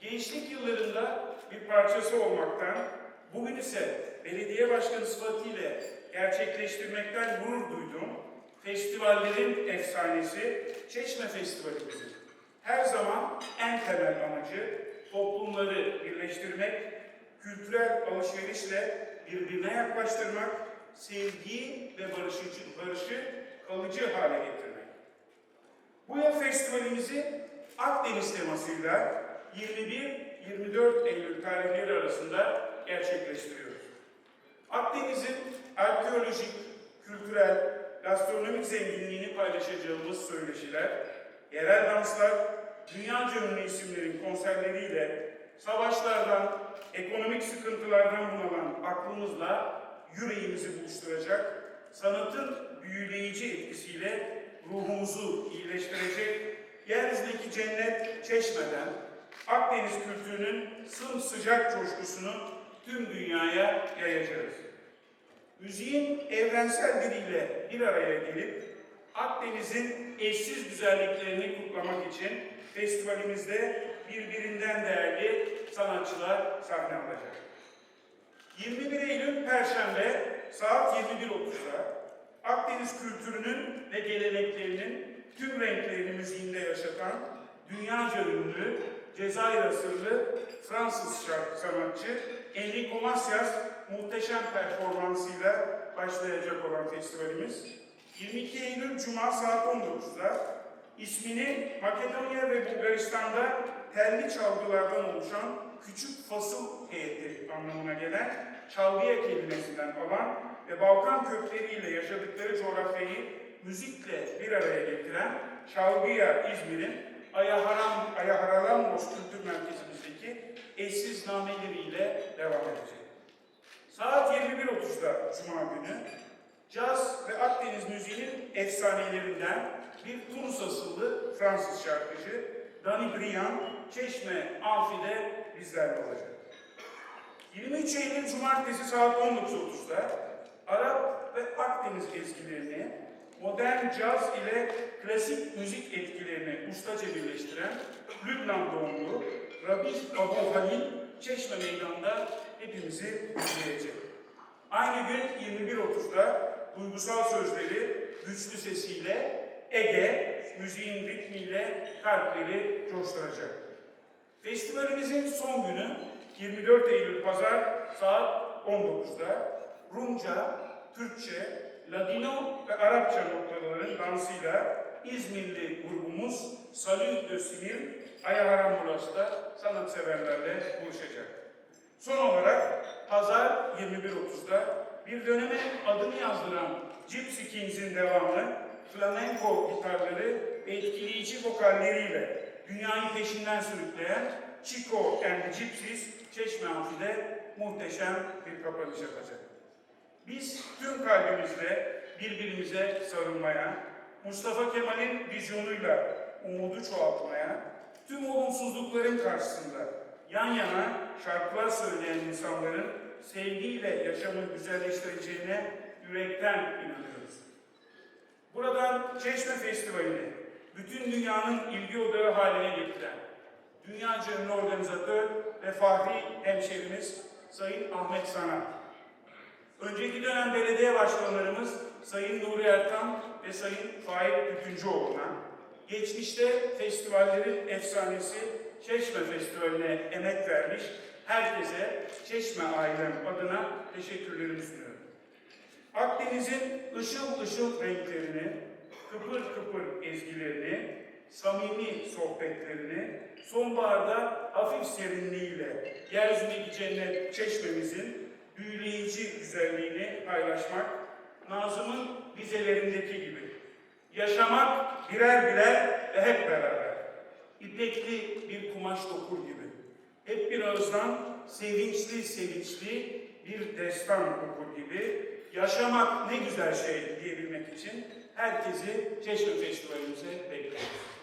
Gençlik yıllarında bir parçası olmaktan, bugün ise belediye başkanı sıfatıyla gerçekleştirmekten gurur duyduğum festivallerin efsanesi Çeşme Festivalimizin her zaman en temel amacı toplumları birleştirmek, kültürel alışverişle birbirine yaklaştırmak, sevgiyi ve barışı, barışı kalıcı hale getirmek. Bu yıl festivalimizi Akdeniz temasıyla 21-24 Eylül tarihleri arasında gerçekleştiriyoruz. Akdeniz'in arkeolojik, kültürel, gastronomik zenginliğini paylaşacağımız söyleşiler, yerel danslar, dünyaca ünlü isimlerin konserleriyle savaşlardan, ekonomik sıkıntılardan bunalan aklımızla yüreğimizi buluşturacak, sanatın büyüleyici etkisiyle ruhumuzu iyileştirecek, yeryüzündeki cennet çeşmeden, Akdeniz kültürünün sımsıcak coşkusunu tüm dünyaya yayacağız. Müziğin evrensel diliyle bir araya gelip Akdeniz'in eşsiz güzelliklerini kutlamak için festivalimizde birbirinden değerli sanatçılar sahne alacak. 21 Eylül Perşembe saat 21.30'da Akdeniz kültürünün ve geleneklerinin tüm renklerini müziğinde yaşatan dünyaca ünlü Cezayir asıllı Fransız şarkı sanatçı Enrico Macias muhteşem performansıyla başlayacak olan festivalimiz. 22 Eylül Cuma saat 19'da ismini Makedonya ve Bulgaristan'da telli çalgılardan oluşan küçük fasıl heyeti anlamına gelen çalgıya kelimesinden alan ve Balkan kökleriyle yaşadıkları coğrafyayı müzikle bir araya getiren Çalgıya İzmir'in Ayaharam, Ayaharalambos Kültür Merkezimizdeki eşsiz nameleriyle devam edecek. Saat 21.30'da Cuma günü caz ve Akdeniz müziğinin efsanelerinden bir Tunus asıllı Fransız şarkıcı Dani Briand Çeşme Amfi'de bizlerle olacak. 23 Eylül Cumartesi saat 19.30'da Arap ve Akdeniz ezgilerini modern caz ile klasik müzik etkilerini ustaca birleştiren Lübnan doğumlu Rabih Abu Halil Çeşme Meydanı'nda hepimizi izleyecek. Aynı gün 21.30'da duygusal sözleri güçlü sesiyle Ege müziğin ritmiyle kalpleri coşturacak. Festivalimizin son günü 24 Eylül Pazar saat 19'da Rumca, Türkçe, Ladino ve Arapça noktaların dansıyla İzmirli grubumuz Salih Dösimir Ayaharam Mulas'ta sanatseverlerle buluşacak. Son olarak Pazar 21.30'da bir döneme adını yazdıran Gypsy Kings'in devamı flamenco gitarları etkileyici vokalleriyle dünyayı peşinden sürükleyen Chico and Gypsies Çeşme Amfi'de muhteşem bir kapanış yapacak. Biz tüm kalbimizle birbirimize sarılmaya, Mustafa Kemal'in vizyonuyla umudu çoğaltmaya, tüm olumsuzlukların karşısında yan yana şarkılar söyleyen insanların sevgiyle yaşamı güzelleştireceğine yürekten inanıyoruz. Buradan Çeşme Festivali'ni bütün dünyanın ilgi odağı haline getiren dünyaca ünlü organizatör ve fahri hemşerimiz Sayın Ahmet Sana, önceki dönem belediye başkanlarımız Sayın Nuri Ertan ve Sayın Faik Bütüncüoğlu'na, geçmişte festivallerin efsanesi Çeşme Festivali'ne emek vermiş herkese Çeşme ailem adına teşekkürlerimi sunuyorum. Akdeniz'in ışıl ışıl renklerini, kıpır kıpır ezgilerini, samimi sohbetlerini, sonbaharda hafif serinliğiyle yeryüzündeki cennet çeşmemizin büyüleyici güzelliğini paylaşmak, Nazım'ın vizelerindeki gibi. Yaşamak birer birer ve hep beraber. İpekli bir kumaş dokur gibi. Hep bir ağızdan sevinçli sevinçli bir destan okur gibi yaşamak ne güzel şey diyebilmek için herkesi Çeşme Festivalimize bekliyoruz.